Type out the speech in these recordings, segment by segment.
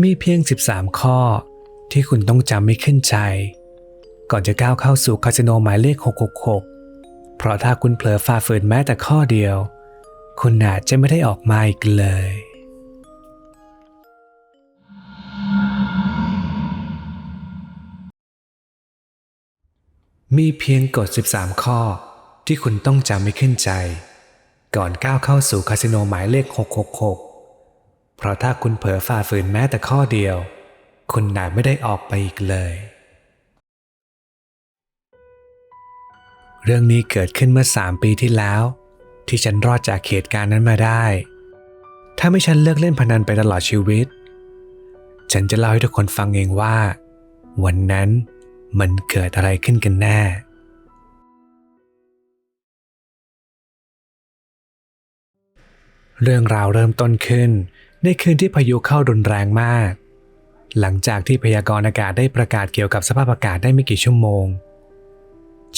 มีเพียง 13 ข้อ ที่คุณต้องจำไม่ขึ้นใจ ก่อนจะก้าวเข้าสู่คาสิโนหมายเลข 666 เพราะถ้าคุณเผลอฝ่าฝืนแม้แต่ข้อเดียว คุณอาจจะไม่ได้ออกมาอีกเลย มีเพียงกฎ 13 ข้อ ที่คุณต้องจำไม่ขึ้นใจ ก่อนก้าวเข้าสู่คาสิโนหมายเลข 666 เพราะถ้าคุณเผลอฝ่าฝืนแม้แต่ข้อเดียว คุณอาไม่ได้ออกไปอีกเลย เรื่องนี้เกิดขึ้นเมื่อ3ปีที่แล้ว ที่ฉันรอดจากเหตุการณ์นั้นมาได้ ถ้าไม่ฉันเลิกเล่นพนันไปตลอดชีวิต ฉันจะเล่าให้ทุกคนฟังเองว่า วันนั้นมันเกิดอะไรขึ้นกันแน่เรื่องราวเริ่มต้นขึ้น ในคืนที่พายุเข้ารุนแรงมาก หลังจากที่พยากรณ์อากาศได้ประกาศเกี่ยวกับสภาพอากาศได้ไม่กี่ชั่วโมง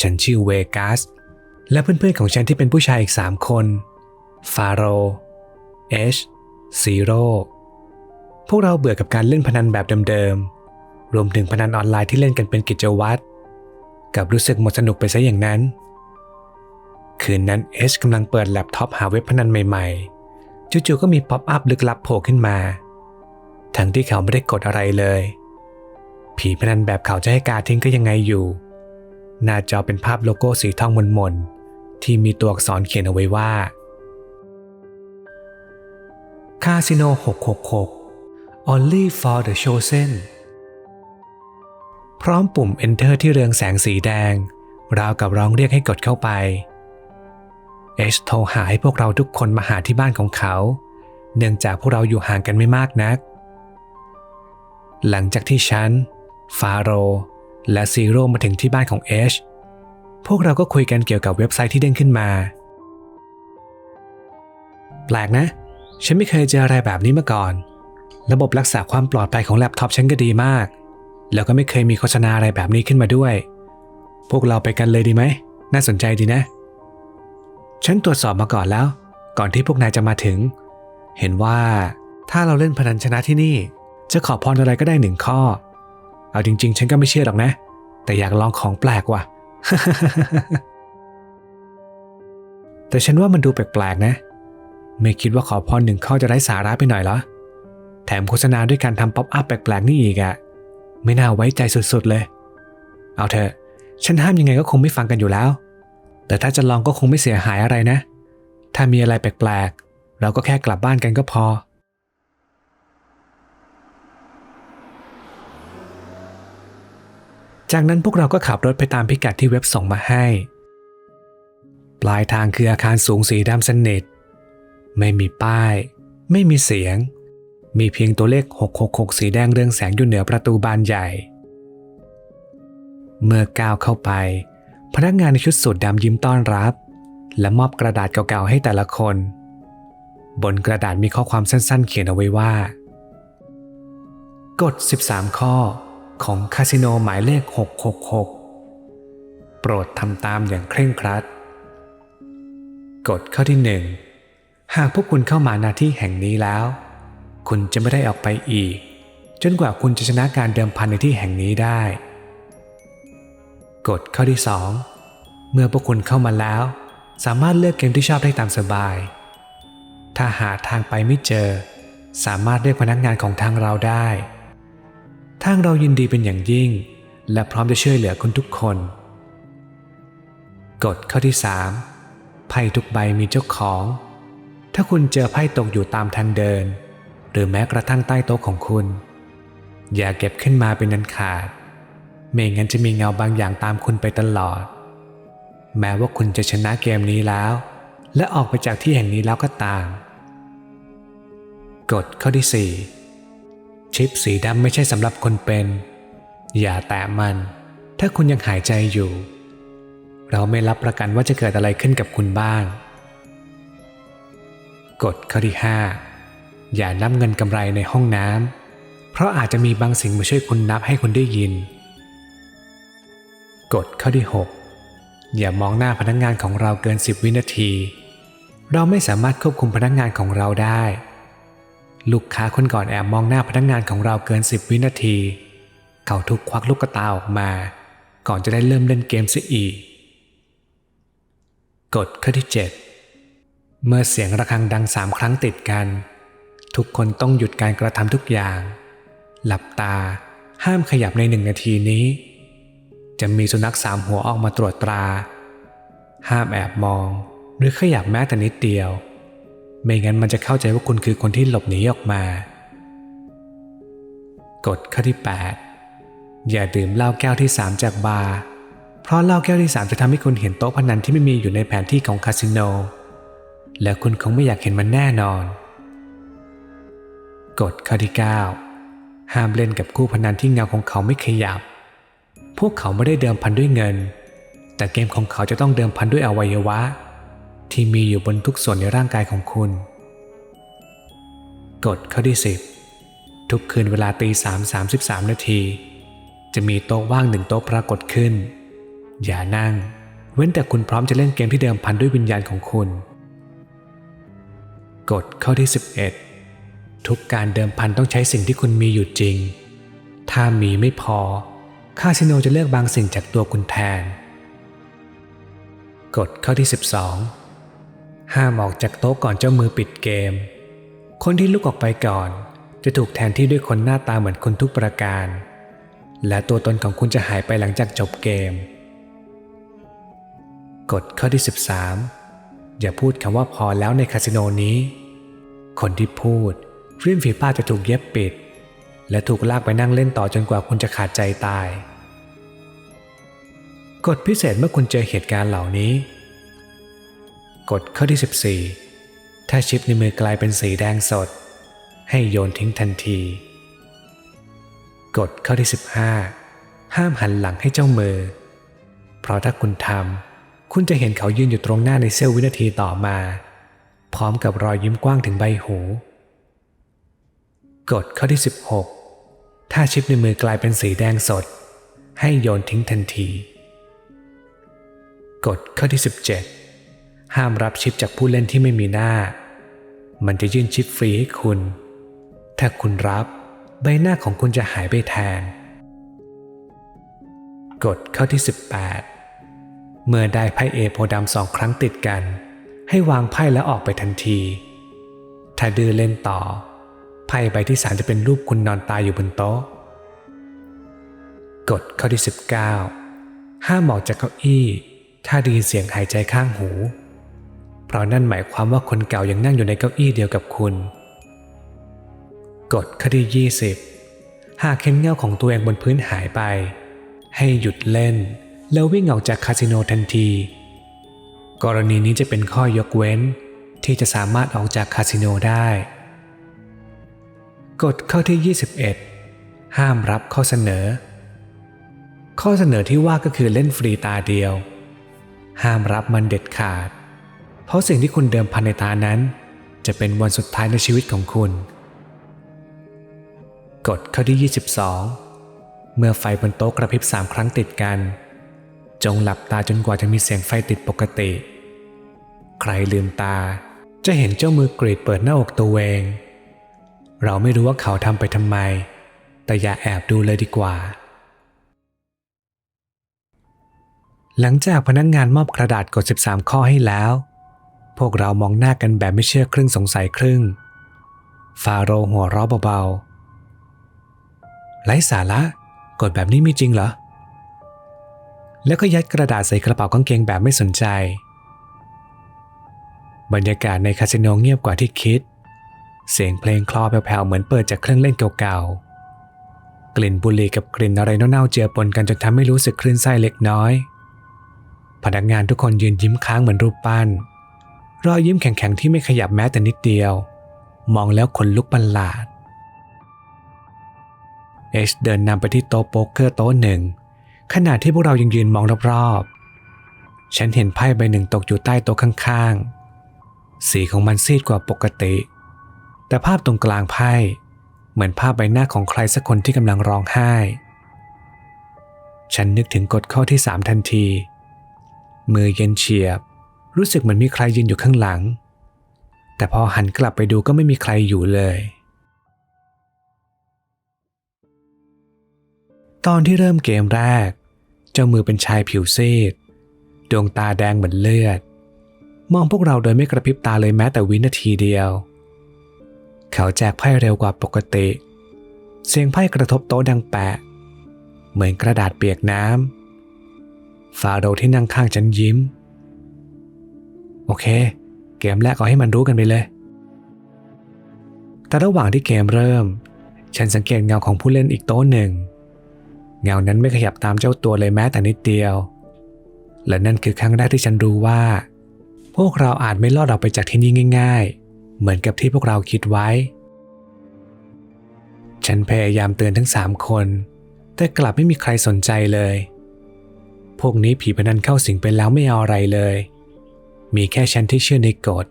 ฉันชื่อเวกัส และเพื่อนๆของฉันที่เป็นผู้ชายอีก3คน ฟาโรเอชซีโร่พวกเราเบื่อกับการเล่นพนันแบบเดิมๆ รวมถึงพนันออนไลน์ที่เล่นกันเป็นกิจวัตร กับรู้สึกหมดสนุกไปซะอย่างนั้น คืนนั้นเอชกำลังเปิดแล็ปท็อปหาเว็บพนันใหม่ๆ จู่ๆก็มีป๊อปอัพลึกลับโผล่ขึ้นมา ทั้งที่เขาไม่ได้กดอะไรเลย ผีพนันแบบเขาจะให้กาทิ้งก็ยังไงอยู่ หน้าจอเป็นภาพโลโก้สีทองมนๆ ที่มีตัวอักษรเขียนเอาไว้ว่าคาสิโน 666 only for the chosen พร้อมปุ่ม enter ที่เรืองแสงสีแดง ราวกับร้องเรียกให้กดเข้าไป เอชโทรหาให้พวกเราทุกคนมาหาที่บ้านของเขา เนื่องจากพวกเราอยู่ห่างกันไม่มากนัก หลังจากที่ฉัน ฟาโร และซีโร่มาถึงที่บ้านของเอชพวกเราก็คุยกันเกี่ยวกับเว็บไซต์ที่เด้งขึ้นมา แปลกนะ ฉันไม่เคยเจออะไรแบบนี้มาก่อน ระบบรักษาความปลอดภัยของแล็ปท็อปฉันก็ดีมาก แล้วก็ไม่เคยมีโฆษณาอะไรแบบนี้ขึ้นมาด้วย พวกเราไปกันเลยดีไหม น่าสนใจดีนะ ฉันตรวจสอบมาก่อนแล้ว ก่อนที่พวกนายจะมาถึง เห็นว่าถ้าเราเล่นพนันชนะที่นี่ จะขอพรอะไรก็ได้หนึ่งข้อ เอาจริง ๆ ฉันก็ไม่เชื่อหรอกนะ แต่อยากลองของแปลกว่ะ แต่ฉันว่ามันดูแปลกๆนะ ไม่คิดว่าขอพรหนึ่งข้อจะไร้สาระไปหน่อยเหรอ แถมโฆษณาด้วยการทำป๊อปอัพแปลกๆนี่อีกอะ ไม่น่าไว้ใจสุดๆเลย เอาเถอะ ฉันห้ามยังไงก็คงไม่ฟังกันอยู่แล้ว แต่ถ้าจะลองก็คงไม่เสียหายอะไรนะ ถ้ามีอะไรแปลกๆ เราก็แค่กลับบ้านกันก็พอ จากนั้นพวกเราก็ขับรถไปตามพิกัดที่เว็บส่งมาให้ ปลายทางคืออาคารสูงสีดำสนิท ไม่มีป้าย ไม่มีเสียง มีเพียงตัวเลข 666 สีแดงเรืองแสงอยู่เหนือประตูบานใหญ่ เมื่อก้าวเข้าไป พนักงานในชุดสูทดำยิ้มต้อนรับ และมอบกระดาษเก่าๆให้แต่ละคน บนกระดาษมีข้อความสั้นๆ เขียนเอาไว้ว่า กฎ 13 ข้อของคาสิโนหมายเลข 666 โปรดทำตามอย่างเคร่งครัด กฎข้อที่หนึ่งหากพวกคุณเข้ามาหน้าที่แห่งนี้แล้ว คุณจะไม่ได้ออกไปอีก จนกว่าคุณจะชนะการเดิมพันในที่แห่งนี้ได้ กฎข้อที่สองเมื่อพวกคุณเข้ามาแล้ว สามารถเลือกเกมที่ชอบได้ตามสบาย ถ้าหาทางไปไม่เจอ สามารถเรียกพนักงานของทางเราได้ ทางเรายินดีเป็นอย่างยิ่ง และพร้อมจะช่วยเหลือคุณทุกคน กฎข้อที่สามไพ่ทุกใบมีเจ้าของ ถ้าคุณเจอไพ่ตกอยู่ตามทางเดิน หรือแม้กระทั่งใต้โต๊ะของคุณ อย่าเก็บขึ้นมาเป็นนันขาด ไม่งั้นจะมีเงาบางอย่างตามคุณไปตลอด แม้ว่าคุณจะชนะเกมนี้แล้ว และออกไปจากที่แห่งนี้แล้วก็ตาม กฎข้อที่ 4 ชิปสีดำไม่ใช่สำหรับคนเป็น อย่าแตะมัน ถ้าคุณยังหายใจอยู่ เราไม่รับประกันว่าจะเกิดอะไรขึ้นกับคุณบ้าง กฎข้อที่ 5 อย่านับเงินกำไรในห้องน้ำเพราะอาจจะมีบางสิ่งมาช่วยคุณนับให้คุณได้ยิน กฎข้อที่ 6 อย่ามองหน้าพนักงงานของเราเกิน 10 วินาที เราไม่สามารถควบคุมพนักงงานของเราได้ ลูกค้าคนก่อนแอบมองหน้าพนักงานของเราเกินสิบวินาที เขาทุกควักลูกตาออกมา ก่อนจะได้เริ่มเล่นเกมซะอีก กฎข้อที่ 7 เมื่อเสียงระฆังดังสามครั้งติดกัน ทุกคนต้องหยุดการกระทำทุกอย่าง หลับตาห้ามขยับในหนึ่งนาทีนี้ จะมีสุนัขสามหัวออกมาตรวจตรา ห้ามแอบมอง หรือขยับแม้แต่นิดเดียว ไม่งั้นมันจะเข้าใจว่าคุณคือคนที่หลบหนีออกมา กฎข้อที่ 8 อย่าดื่มเหล้าแก้วที่ 3 จากบาร์เพราะเหล้าแก้วที่ 3 จะทำให้คุณเห็นโต๊ะพนันที่ไม่มีอยู่ในแผนที่ของคาสิโน และคุณคงไม่อยากเห็นมันแน่นอน กฎข้อที่ 9 ห้ามเล่นกับคู่พนันที่เงาของเขาไม่ขยับ พวกเขาไม่ได้เดิมพันด้วยเงิน แต่เกมของเขาจะต้องเดิมพันด้วยอวัยวะ ที่มีอยู่บนทุกส่วนในร่างกายของคุณ กฎข้อที่ 10 ทุกคืนเวลาตีสามสามสิบสามนาที จะมีโต๊ะว่างหนึ่งโต๊ะปรากฏขึ้น อย่านั่ง เว้นแต่คุณพร้อมจะเล่นเกมที่เดิมพันด้วยวิญญาณของคุณ กฎข้อที่ 11 ทุกการเดิมพันต้องใช้สิ่งที่คุณมีอยู่จริง ถ้ามีไม่พอ คาสิโนจะเลือกบางสิ่งจากตัวคุณแทน กฎข้อที่ 12 ห้ามออกจากโต๊ะก่อนเจ้ามือปิดเกม คนที่ลุกออกไปก่อน จะถูกแทนที่ด้วยคนหน้าตาเหมือนคุณทุกประการ และตัวตนของคุณจะหายไปหลังจากจบเกม กฎข้อที่ 13 อย่าพูดคำว่าพอแล้วในคาสิโนนี้ คนที่พูดริมฝีปากจะถูกเย็บปิด และถูกลากไปนั่งเล่นต่อจนกว่าคุณจะขาดใจตาย กฎพิเศษเมื่อคุณเจอเหตุการณ์เหล่านี้ กฎข้อที่ 14 ถ้าชิปในมือกลายเป็นสีแดงสด ให้โยนทิ้งทันที กฎข้อที่ 15 ห้ามหันหลังให้เจ้ามือ เพราะถ้าคุณทำคุณจะเห็นเขายืนอยู่ตรงหน้าในเสี้ยววินาทีต่อมา พร้อมกับรอยยิ้มกว้างถึงใบหู กฎข้อที่ 16 ถ้าชิปในมือกลายเป็นสีแดงสด ให้โยนทิ้งทันที กฎข้อที่ 17 ห้ามรับชิปจากผู้เล่นที่ไม่มีหน้า มันจะยื่นชิปฟรีให้คุณ ถ้าคุณรับใบหน้าของคุณจะหายไปแทน กฎข้อที่ 18 เมื่อได้ไพ่เอโพดำสองครั้งติดกัน ให้วางไพ่แล้วออกไปทันที ถ้าดื้อเล่นต่อ ไพ่ใบที่สามจะเป็นรูปคุณนอนตายอยู่บนโต๊ะ กฎข้อที่ 19 ห้ามออกจากเก้าอี้ ถ้าได้ยินเสียงหายใจข้างหู เพราะนั่นหมายความว่าคนเก่ายังนั่งอยู่ในเก้าอี้เดียวกับคุณ กฎข้อที่ 20 หากเห็นเงาของตัวเองบนพื้นหายไป ให้หยุดเล่น แล้ววิ่งออกจากคาสิโนทันที กรณีนี้จะเป็นข้อยกเว้นที่จะสามารถออกจากคาสิโนได้ กฎข้อที่ 21 ห้ามรับข้อเสนอ ข้อเสนอที่ว่าก็คือเล่นฟรีตาเดียว ห้ามรับมันเด็ดขาด เพราะสิ่งที่คุณเดิมพันในตานั้น จะเป็นวันสุดท้ายในชีวิตของคุณ กฎข้อที่ 22 เมื่อไฟบนโต๊ะกระพริบสามครั้งติดกัน จงหลับตาจนกว่าจะมีเสียงไฟติดปกติ ใครลืมตาจะเห็นเจ้ามือกรีดเปิดหน้าอกตัวเอง เราไม่รู้ว่าเขาทำไปทำไม แต่อย่าแอบดูเลยดีกว่า หลังจากพนักงงานมอบกระดาษกด 13 ข้อให้แล้ว พวกเรามองหน้ากันแบบไม่เชื่อครึ่งสงสัยครึ่ง ฟาโรห์หัวเราะเบาๆไร้สาระกดแบบนี้มีจริงเหรอ แล้วก็ยัดกระดาษใส่กระเป๋ากางเกงแบบไม่สนใจ บรรยากาศในคาสิโนเงียบกว่าที่คิด เสียงเพลงคลอแผ่วๆเหมือนเปิดจากเครื่องเล่นเก่าๆ กลิ่นบุหรี่กับกลิ่นอะไรเน่าๆเจือปนกันจนทำให้รู้สึกคลื่นไส้เล็กน้อย พนักงานทุกคนยืนยิ้มค้างเหมือนรูปปั้น รอยยิ้มแข็งๆที่ไม่ขยับแม้แต่นิดเดียว มองแล้วขนลุกประหลาด เอชเดินนำไปที่โต๊ะโป๊กเกอร์โต๊ะหนึ่งขณะที่พวกเรายังยืนมองรอบๆ ฉันเห็นไพ่ใบหนึ่งตกอยู่ใต้โต๊ะข้างๆ สีของมันซีดกว่าปกติ แต่ภาพตรงกลางไพ่เหมือนภาพใบหน้าของใครสักคนที่กำลังร้องไห้ ฉันนึกถึงกฎข้อที่สามทันที มือเย็นเฉียบ รู้สึกเหมือนมีใครยืนอยู่ข้างหลัง แต่พอหันกลับไปดูก็ไม่มีใครอยู่เลย ตอนที่เริ่มเกมแรก เจ้ามือเป็นชายผิวซีด ดวงตาแดงเหมือนเลือด มองพวกเราโดยไม่กระพริบตาเลยแม้แต่วินาทีเดียว ขาแจกไพ่เร็วกว่าปกติ เสียงไพ่กระทบโต๊ะดังแปะ เหมือนกระดาษเปียกน้ำฟาโรที่นั่งข้างฉันยิ้ม โอเค เกมแรกเอาให้มันรู้กันไปเลย แต่ระหว่างที่เกมเริ่ม ฉันสังเกตเงาของผู้เล่นอีกโต๊ะหนึ่ง เงานั้นไม่ขยับตามเจ้าตัวเลยแม้แต่นิดเดียว และนั่นคือครั้งแรกที่ฉันรู้ว่า พวกเราอาจไม่รอดออกไปจากที่นี่ง่าย ๆ เหมือนกับที่พวกเราคิดไว้ ฉันพยายามเตือนทั้งสามคน แต่กลับไม่มีใครสนใจเลย พวกนี้ผีพนันเข้าสิงไปแล้วไม่เอาอะไรเลย มีแค่ฉันที่เชื่อในกฎ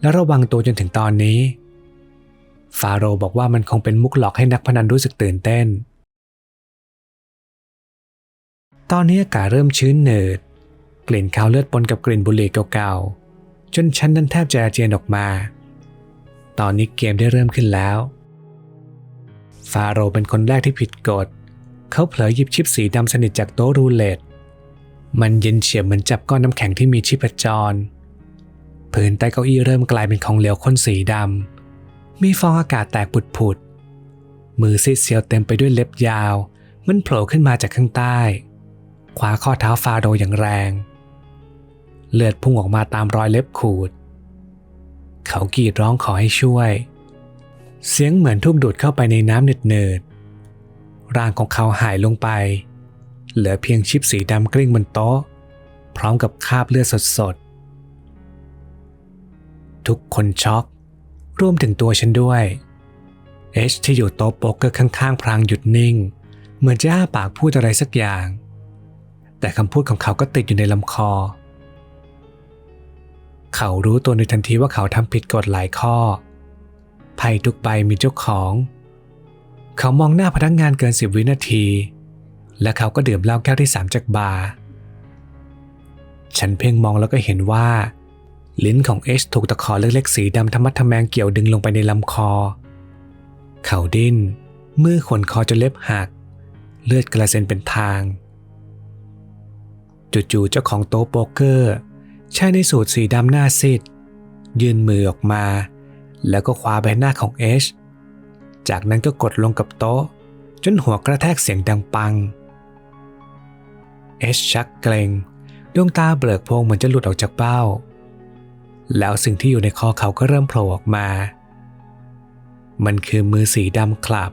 และระวังตัวจนถึงตอนนี้ ฟาโรห์บอกว่ามันคงเป็นมุกหลอกให้นักพนันรู้สึกตื่นเต้น ตอนนี้อากาศเริ่มชื้นหนืดกลิ่นคาวเลือดปนกับกลิ่นบุหรี่เก่าๆ จนฉันนั้นแทบจะอาเจียนออกมา ตอนนี้เกมได้เริ่มขึ้นแล้ว ฟาโรห์เป็นคนแรกที่ผิดกฎ เขาเผลอหยิบชิปสีดำสนิทจากโต๊ะรูเล็ตมันเย็นเฉียบเหมือนจับก้อนน้ำแข็งที่มีชีพจรพื้นใต้เก้าอี้เริ่มกลายเป็นของเหลวข้นสีดำ มีฟองอากาศแตกผุดๆ มือซีดเซียวเต็มไปด้วยเล็บยาว มันโผล่ขึ้นมาจากข้างใต้ขวาข้อเท้าฟาโรห์อย่างแรง เลือดพุ่งออกมาตามรอยเล็บขูด เขากรีดร้องขอให้ช่วย เสียงเหมือนถูกดูดเข้าไปในน้ำเนืดๆร่างของเขาหายลงไป เหลือเพียงชิปสีดำกลิ้งบนโต๊ะ พร้อมกับคราบเลือดสดๆ ทุกคนช็อกรวมถึงตัวฉันด้วย เอชที่อยู่โต๊ะโป๊กเกอร์ข้างๆ พรางหยุดนิ่ง เหมือนจะอ้าปากพูดอะไรสักอย่าง แต่คำพูดของเขาก็ติดอยู่ในลำคอเเขารู้ตัวในทันทีว่าเขาทำผิดกฎหลายข้อ ไพ่ทุกใบมีเจ้าของ เขามองหน้าพนักงงานเกินสิบวินาที และเขาก็ดื่มเหล้าแก้วที่สามจากบาร์ ฉันเพ่งมองแล้วก็เห็นว่า ลิ้นของเอชถูกตะขอเล็กๆสีดำธรรมะทแมงเกี่ยวดึงลงไปในลำคอ เขาดิ้น มือขวนคอจนเล็บหัก เลือดกระเซ็นเป็นทาง จู่ๆเจ้าของโต๊ะโป๊กเกอร์ ชายในสูทสีดำหน้าซีดยื่นมือออกมา แล้วก็คว้าใบหน้าของเอช จากนั้นก็กดลงกับโต๊ะ จนหัวกระแทกเสียงดังปัง เอชชักเกรงดวงตาเบิกโพงเหมือนจะหลุดออกจากเป้า แล้วสิ่งที่อยู่ในคอเขาก็เริ่มโผล่ออกมา มันคือมือสีดำคลับ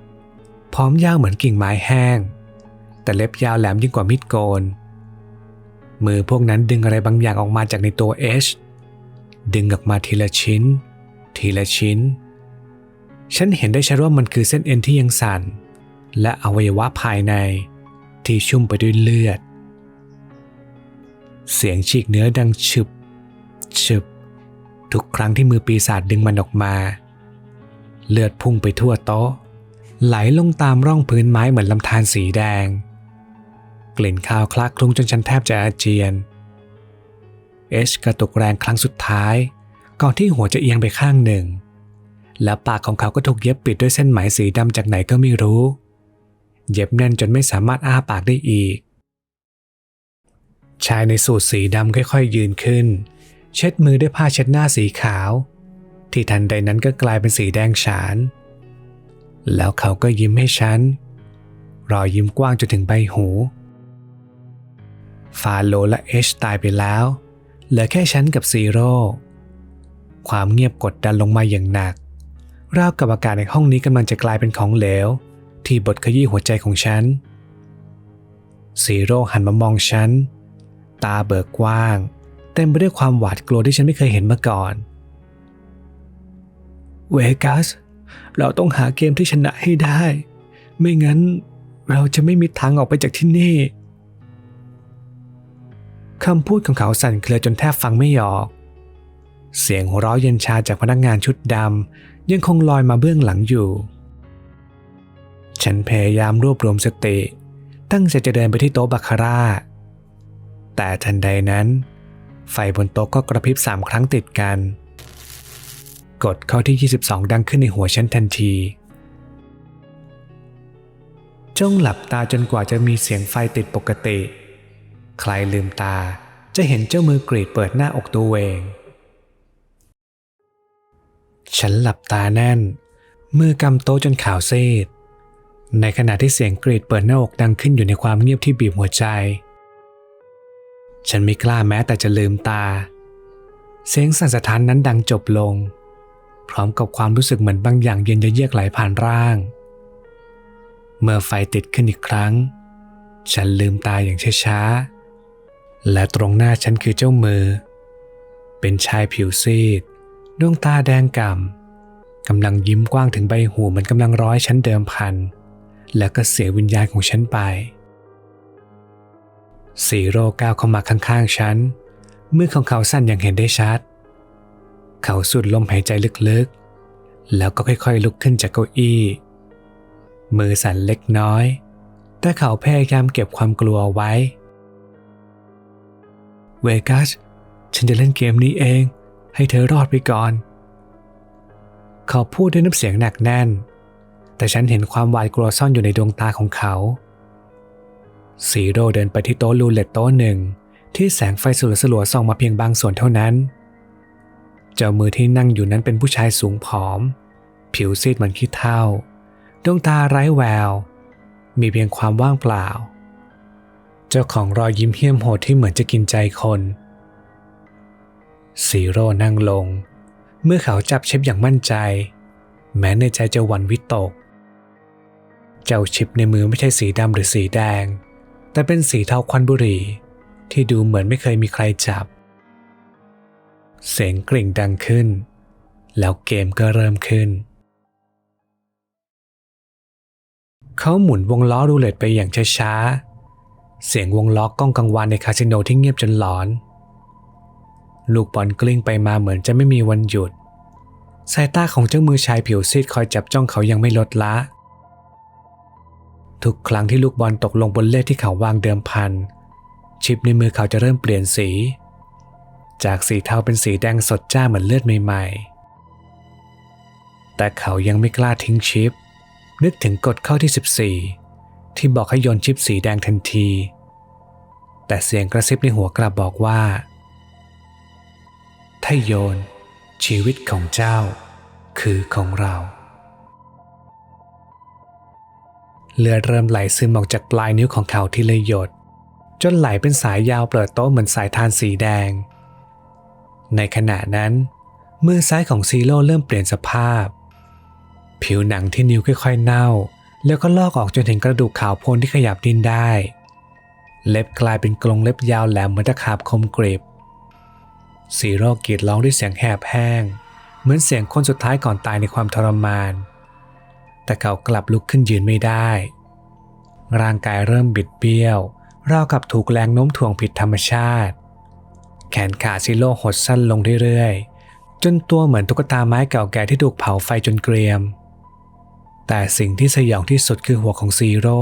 พร้อมยาวเหมือนกิ่งไม้แห้ง แต่เล็บยาวแหลมยิ่งกว่ามีดโกน มือพวกนั้นดึงอะไรบางอย่างออกมาจากในตัวเอชดึงออกมาทีละชิ้น ทีละชิ้น ฉันเห็นได้ชัดว่ามันคือเส้นเอ็นที่ยังสั่น และอวัยวะภายในที่ชุ่มไปด้วยเลือด เสียงฉีกเนื้อดังฉึบฉึบ ทุกครั้งที่มือปีศาจดึงมันออกมา เลือดพุ่งไปทั่วโต๊ะ ไหลลงตามร่องพื้นไม้เหมือนลำธารสีแดง กลิ่นคาวคลักคลุ้งจนฉันแทบจะอาเจียน เอชกระตุกแรงครั้งสุดท้าย ก่อนที่หัวจะเอียงไปข้างหนึ่ง และปากของเขาก็ถูกเย็บปิดด้วยเส้นไหมสีดำจากไหนก็ไม่รู้ เย็บแน่นจนไม่สามารถอ้าปากได้อีก ชายในสูทสีดำค่อยๆ ยืนขึ้น เช็ดมือด้วยผ้าเช็ดหน้าสีขาว ที่ทันใดนั้นก็กลายเป็นสีแดงฉาน แล้วเขาก็ยิ้มให้ฉันรอยยิ้มกว้างจนถึงใบหู ฟาโลและเอชตายไปแล้ว เหลือแค่ฉันกับซีโร่ความเงียบกดดันลงมาอย่างหนัก ราวกับอากาศในห้องนี้กำลังจะกลายเป็นของเหลว ที่บดขยี้หัวใจของฉันซีโร่หันมามองฉัน ตาเบิกกว้าง เต็มไปด้วยความหวาดกลัวที่ฉันไม่เคยเห็นมาก่อนเวกัส เราต้องหาเกมที่ชนะให้ได้ ไม่งั้นเราจะไม่มีทางออกไปจากที่นี่ คำพูดของเขาสั่นเครือจนแทบฟังไม่ออก เสียงหัวเราะเย็นชาจากพนักงานชุดดำยังคงลอยมาเบื้องหลังอยู่ ฉันพยายามรวบรวมสติ ตั้งใจจะเดินไปที่โต๊ะบาคาร่า แต่ทันใดนั้น ไฟบนโต๊ะก็กระพริบสามครั้งติดกัน กดเข้าที่ 22 ดังขึ้นในหัวฉันทันทีจ้องหลับตาจนกว่าจะมีเสียงไฟติดปกติ ใครลืมตาจะเห็นเจ้ามือกรีดเปิดหน้าอกตัวเอง ฉันหลับตาแน่น มือกำโต๊ะจนขาวซีด ในขณะที่เสียงกรีดเปิดหน้าอกดังขึ้นอยู่ในความเงียบที่บีบหัวใจ ฉันไม่กล้าแม้แต่จะลืมตา เสียงสั่นสะท้านนั้นดังจบลง พร้อมกับความรู้สึกเหมือนบางอย่างเย็นเยือกไหลผ่านร่าง เมื่อไฟติดขึ้นอีกครั้ง ฉันลืมตาอย่างช้าๆ และตรงหน้าฉันคือเจ้ามือ เป็นชายผิวซีด ดวงตาแดงก่ำกำลังยิ้มกว้างถึงใบหูเหมือนกำลังร้อยฉันเดิมพัน แล้วก็เสียวิญญาณของฉันไปสีโรก้าวเข้ามาข้างๆฉัน มือของเขาสั่นอย่างเห็นได้ชัด เขาสูดลมหายใจลึกๆ แล้วก็ค่อยๆ ลุกขึ้นจากเก้าอี้ มือสั่นเล็กน้อย แต่เขาพยายามเก็บความกลัวไว้ เวกัส ฉันจะเล่นเกมนี้เอง ให้เธอรอดไปก่อน เขาพูดด้วยน้ำเสียงหนักแน่น แต่ฉันเห็นความหวาดกลัวซ่อนอยู่ในดวงตาของเขาสีโรเดินไปที่โต๊ะลูเล็ตโต๊ะหนึ่ง ที่แสงไฟสลัวๆส่องมาเพียงบางส่วนเท่านั้น เจ้ามือที่นั่งอยู่นั้นเป็นผู้ชายสูงผอม ผิวซีดเหมือนขี้เถ้าดวงตาไร้แวว มีเพียงความว่างเปล่า จ้าของรอยยิ้มเหี้ยมโหดที่เหมือนจะกินใจคนสีโร่นั่งลง เมื่อเขาจับชิปอย่างมั่นใจ แม้ในใจจะหวั่นวิตก เจ้าชิปในมือไม่ใช่สีดำหรือสีแดง แต่เป็นสีเทาควันบุหรี่ ที่ดูเหมือนไม่เคยมีใครจับ เสียงกริ่งดังขึ้น แล้วเกมก็เริ่มขึ้น เขาหมุนวงล้อรูเล็ตไปอย่างช้าๆ เสียงวงล้อก้องกังวานในคาสิโนที่เงียบจนหลอน ลูกบอลกลิ้งไปมาเหมือนจะไม่มีวันหยุด สายตาของเจ้ามือชายผิวซีดคอยจับจ้องเขายังไม่ลดละ ทุกครั้งที่ลูกบอลตกลงบนเลขที่เขาวางเดิมพัน ชิปในมือเขาจะเริ่มเปลี่ยนสี จากสีเทาเป็นสีแดงสดจ้าเหมือนเลือดใหม่ๆ แต่เขายังไม่กล้าทิ้งชิป นึกถึงกฎข้อที่ 14ที่บอกให้โยนชิปสีแดงทันที แต่เสียงกระซิบในหัวกลับบอกว่า ถ้าโยน ชีวิตของเจ้า คือของเราเลือดเริ่มไหลซึมออกจากปลายนิ้วของเขาที่เลยหยด จนไหลเป็นสายยาวเปิดโต๊ะเหมือนสายทานสีแดง ในขณะนั้น มือซ้ายของซีโร่เริ่มเปลี่ยนสภาพ ผิวหนังที่นิ้วค่อยๆเน่า แล้วก็ลอกออกจนถึงกระดูกขาวโพลนที่ขยับดิ้นได้ เล็บกลายเป็นกรงเล็บยาวแหลมเหมือนตะขาบคมกริบซีโร่กรีดร้องด้วยเสียงแหบแห้ง เหมือนเสียงคนสุดท้ายก่อนตายในความทรมาน แต่เขากลับลุกขึ้นยืนไม่ได้ ร่างกายเริ่มบิดเบี้ยว ราวกับถูกแรงโน้มถ่วงผิดธรรมชาติ แขนขาซิโร่หดสั้นลงเรื่อยๆ จนตัวเหมือนตุ๊กตาไม้เก่าแก่ที่ถูกเผาไฟจนเกรียม แต่สิ่งที่สยองที่สุดคือหัวของซีโร่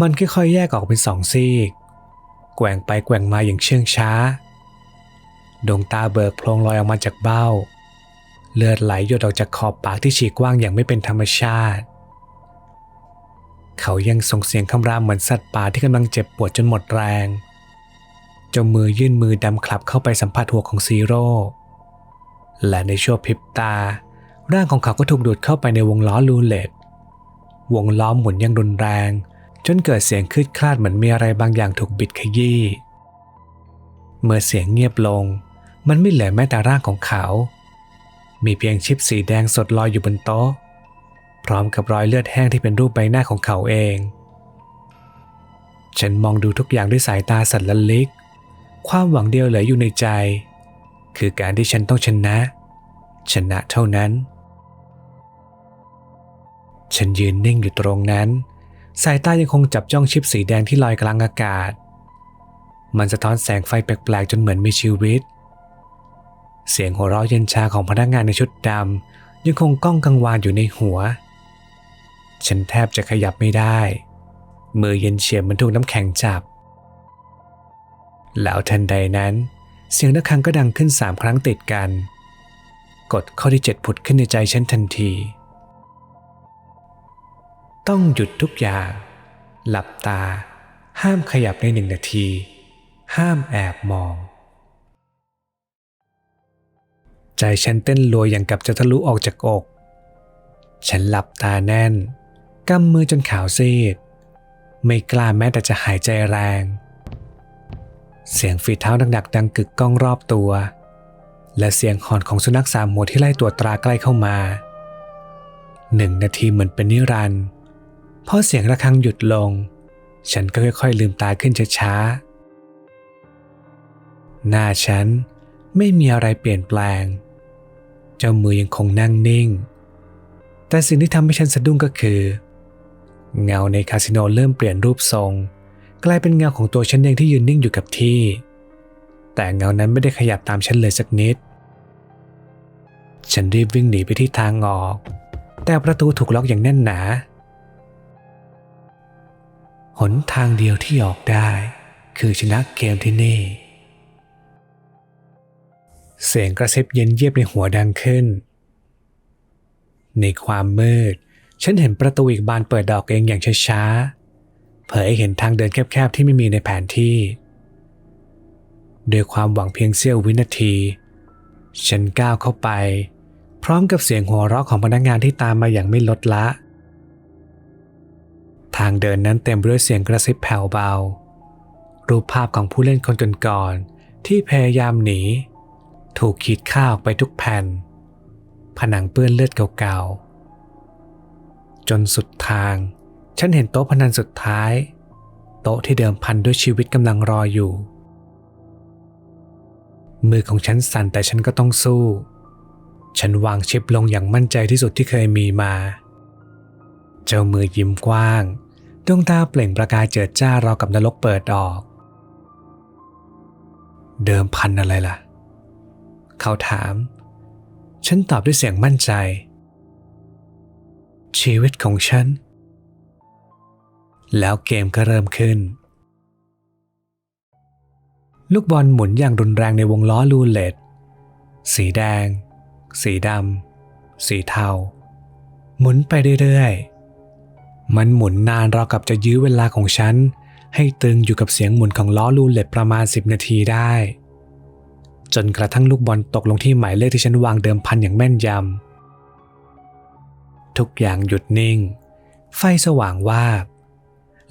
มันค่อยๆแยกออกเป็นสองซีก แกว่งไปแกว่งมาอย่างเชื่องช้า ดวงตาเบิกโพลงลอยออกมาจากเบ้า เลือดไหลหยดออกจากขอบปากที่ฉีกกว้างอย่างไม่เป็นธรรมชาติ เขายังส่งเสียงคำรามเหมือนสัตว์ป่าที่กำลังเจ็บปวดจนหมดแรงจ้ามือยื่นมือดำคลับเข้าไปสัมผัสหัวของซีโร่และในชั่วพริบตา ร่างของเขาก็ถูกดูดเข้าไปในวงล้อลูเล็ตวงล้อหมุนอยังรุนแรง จนเกิดเสียงคืดคลาดเหมือนมีอะไรบางอย่างถูกบิดขยี้ เมื่อเสียงเงียบลง มันไม่เหลือแม้แต่ร่างของเขา มีเพียงชิปสีแดงสดลอยอยู่บนโต๊ะ พร้อมกับรอยเลือดแห้งที่เป็นรูปใบหน้าของเขาเอง ฉันมองดูทุกอย่างด้วยสายตาสัตว์ละลิก ความหวังเดียวเหลืออยู่ในใจ คือการที่ฉันต้องชนะ ชนะเท่านั้น ฉันยืนนิ่งอยู่ตรงนั้น สายตายังคงจับจ้องชิปสีแดงที่ลอยกลางอากาศ มันสะท้อนแสงไฟแปลกๆจนเหมือนมีชีวิต เสียงหัวเราะเย็นชาของพนักงานในชุดดำยังคงก้องกังวานอยู่ในหัว ฉันแทบจะขยับไม่ได้ มือเย็นเฉียบเหมันถูกน้ำแข็งจับ แล้วทันใดนั้น เสียงระฆังก็ดังขึ้นสามครั้งติดกัน กฎข้อที่เจ็ดผุดขึ้นในใจฉันทันที ต้องหยุดทุกอย่าง หลับตา ห้ามขยับในหนึ่งนาที ห้ามแอบมอง ใจฉันเต้นรัวอย่างกับจะทะลุออกจากอก ฉันหลับตาแน่นกำมือจนขาวซีด ไม่กล้าแม้แต่จะหายใจแรง เสียงฝีเท้าดักๆดังกึกก้องรอบตัว และเสียงหอนของสุนัขสามหัวที่ไล่ตัวตราใกล้เข้ามาหนึ่งนาทีเหมือนเป็นนิรันดร์ พอเสียงระฆังหยุดลง ฉันก็ค่อยๆลืมตาขึ้นช้าๆ หน้าฉันไม่มีอะไรเปลี่ยนแปลง เจ้ามือยังคงนั่งนิ่ง แต่สิ่งที่ทำให้ฉันสะดุ้งก็คือ เงาในคาสิโนเริ่มเปลี่ยนรูปทรง กลายเป็นเงาของตัวฉันเองที่ยืนนิ่งอยู่กับที่ แต่เงานั้นไม่ได้ขยับตามฉันเลยสักนิด ฉันรีบวิ่งหนีไปที่ทางออก แต่ประตูถูกล็อกอย่างแน่นหนา หนทางเดียวที่ออกได้ คือชนะเกมที่นี่ เสียงกระซิบเย็นเยียบในหัวดังขึ้น ในความมืด ฉันเห็นประตูอีกบานเปิดดอกเองอย่างช้าๆ เผยให้เห็นทางเดินแคบๆที่ไม่มีในแผนที่ด้วยความหวังเพียงเสี้ยววินาที ฉันก้าวเข้าไป พร้อมกับเสียงหัวเราะของพนักงานที่ตามมาอย่างไม่ลดละ ทางเดินนั้นเต็มไปด้วยเสียงกระซิบแผ่วเบา รูปภาพของผู้เล่นคนจนก่อนที่พยายามหนี ถูกขีดค่าออกไปทุกแผ่น ผนังเปื้อนเลือดเก่าๆ จนสุดทาง ฉันเห็นโต๊ะพนันสุดท้าย โต๊ะที่เดิมพันด้วยชีวิตกำลังรออยู่ มือของฉันสั่นแต่ฉันก็ต้องสู้ ฉันวางชิปลงอย่างมั่นใจที่สุดที่เคยมีมา เจ้ามือยิ้มกว้าง ดวงตาเปล่งประกายเจิดจ้าราวกับนรกเปิดออก เดิมพันอะไรล่ะ เขาถาม ฉันตอบด้วยเสียงมั่นใจ ชีวิตของฉัน แล้วเกมก็เริ่มขึ้น ลูกบอลหมุนอย่างรุนแรงในวงล้อลูเลตสีแดง สีดำ สีเทา หมุนไปเรื่อยๆ มันหมุนนานราวกับจะยื้อเวลาของฉัน ให้ตึงอยู่กับเสียงหมุนของล้อลูเล็ตประมาณ 10 นาทีได้ จนกระทั่งลูกบอลตกลงที่หมายเลขที่ฉันวางเดิมพันอย่างแม่นยำทุกอย่างหยุดนิ่ง ไฟสว่างวาบ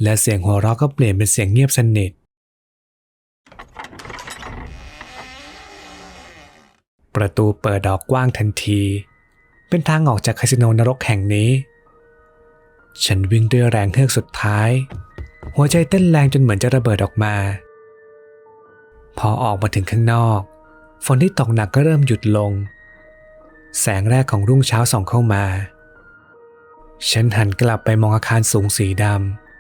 และเสียงหัวเราะก็เปลี่ยนเป็นเสียงเงียบสนิทประตูเปิดดอกกว้างทันที เป็นทางออกจากคาสิโนนรกแห่งนี้ ฉันวิ่งด้วยแรงเฮือกสุดท้าย หัวใจเต้นแรงจนเหมือนจะระเบิดออกมา พอออกมาถึงข้างนอก ฝนที่ตกหนักก็เริ่มหยุดลง แสงแรกของรุ่งเช้าส่องเข้ามา ฉันหันกลับไปมองอาคารสูงสีด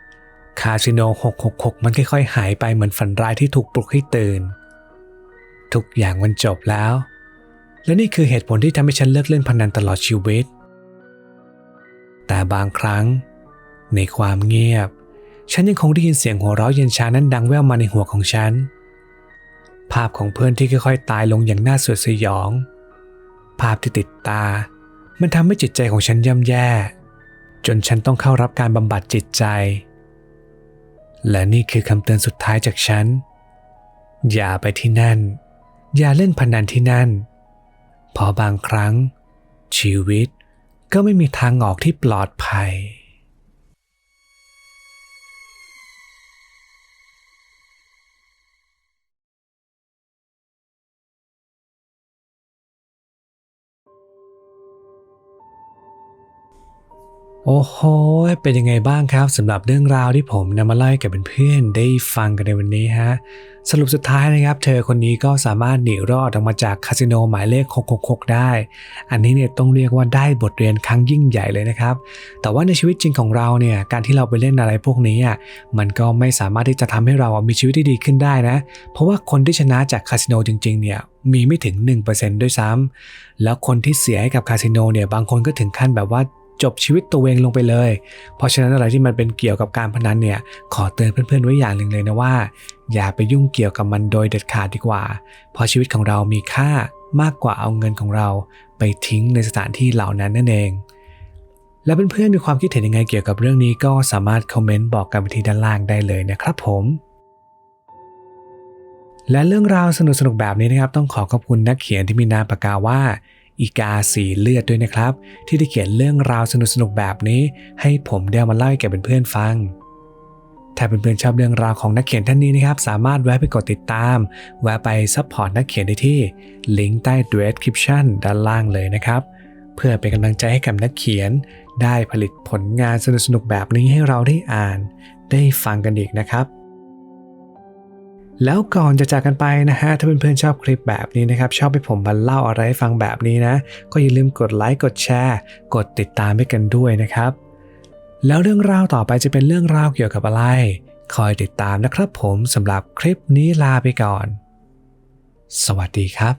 ำคาสิโน 666 มันค่อยๆ หายไปเหมือนฝันร้ายที่ถูกปลุกให้ตื่น ทุกอย่างมันจบแล้ว และนี่คือเหตุผลที่ทำให้ฉันเลิกเล่นพนันตลอดชีวิตแต่บางครั้ง ในความเงียบ ฉันยังคงได้ยินเสียงหัวเราะเย็นชานั้นดังแว่วมาในหัวของฉัน ภาพของเพื่อนที่ค่อยๆตายลงอย่างน่าสยดสยอง ภาพที่ติดตา มันทำให้จิตใจของฉันย่ำแย่ จนฉันต้องเข้ารับการบำบัดจิตใจ และนี่คือคำเตือนสุดท้ายจากฉัน อย่าไปที่นั่น อย่าเล่นพนันที่นั่น เพราะบางครั้ง ชีวิตก็ไม่มีทางออกที่ปลอดภัย โอ้โห เป็นยังไงบ้างครับสำหรับเรื่องราวที่ผมนำมาเล่าให้กับเพื่อนๆได้ฟังกันในวันนี้ฮะ สรุปสุดท้ายนะครับ เธอคนนี้ก็สามารถหนีรอดออกมาจากคาสิโนหมายเลข 666 ได้ อันนี้เนี่ยต้องเรียกว่าได้บทเรียนครั้งยิ่งใหญ่เลยนะครับ แต่ว่าในชีวิตจริงของเราเนี่ยการที่เราไปเล่นอะไรพวกนี้อะมันก็ไม่สามารถที่จะทำให้เรามีชีวิตที่ดีขึ้นได้นะ เพราะว่าคนที่ชนะจากคาสิโนจริงๆเนี่ยมีไม่ถึง 1%ด้วยซ้ำแล้วคนที่เสียให้กับคาสิโนเนี่ยบางคนก็ถึงขั้นแบบว่า จบชีวิตตัวเองลงไปเลย เพราะฉะนั้นอะไรที่มันเป็นเกี่ยวกับการพนันเนี่ยขอเตือนเพื่อนๆไว้อย่างหนึ่งเลยนะว่า อย่าไปยุ่งเกี่ยวกับมันโดยเด็ดขาดดีกว่า เพราะชีวิตของเรามีค่ามากกว่าเอาเงินของเราไปทิ้งในสถานที่เหล่านั้นนั่นเอง และเพื่อนๆมีความคิดเห็นยังไงเกี่ยวกับเรื่องนี้ก็สามารถคอมเมนต์บอกกันไปที่ด้านล่างได้เลยนะครับผมและเรื่องราวสนุกๆแบบนี้นะครับ ต้องขอขอบคุณนักเขียนที่มีนามปากกาว่า อีกาสีเลือดด้วยนะครับ ที่ได้เขียนเรื่องราวสนุกๆแบบนี้ ให้ผมได้เอามาเล่าให้แก่เพื่อนๆฟังถ้าเพื่อนๆชอบเรื่องราวของนักเขียนท่านนี้นะครับ สามารถแวะไปกดติดตาม แวะไปซัพพอร์ตนักเขียนได้ที่ลิงก์ใต้ description ด้านล่างเลยนะครับ เพื่อเป็นกำลังใจให้กับนักเขียน ได้ผลิตผลงานสนุกๆแบบนี้ให้เราได้อ่าน ได้ฟังกันอีกนะครับ แล้วก่อนจะจากกันไปนะฮะ ถ้าเพื่อนๆชอบคลิปแบบนี้นะครับ ชอบให้ผมมาเล่าอะไรให้ฟังแบบนี้นะ ก็อย่าลืมกดไลค์ กดแชร์ กดติดตามให้กันด้วยนะครับ แล้วเรื่องราวต่อไปจะเป็นเรื่องราวเกี่ยวกับอะไร คอยติดตามนะครับผมสำหรับคลิปนี้ลาไปก่อน สวัสดีครับ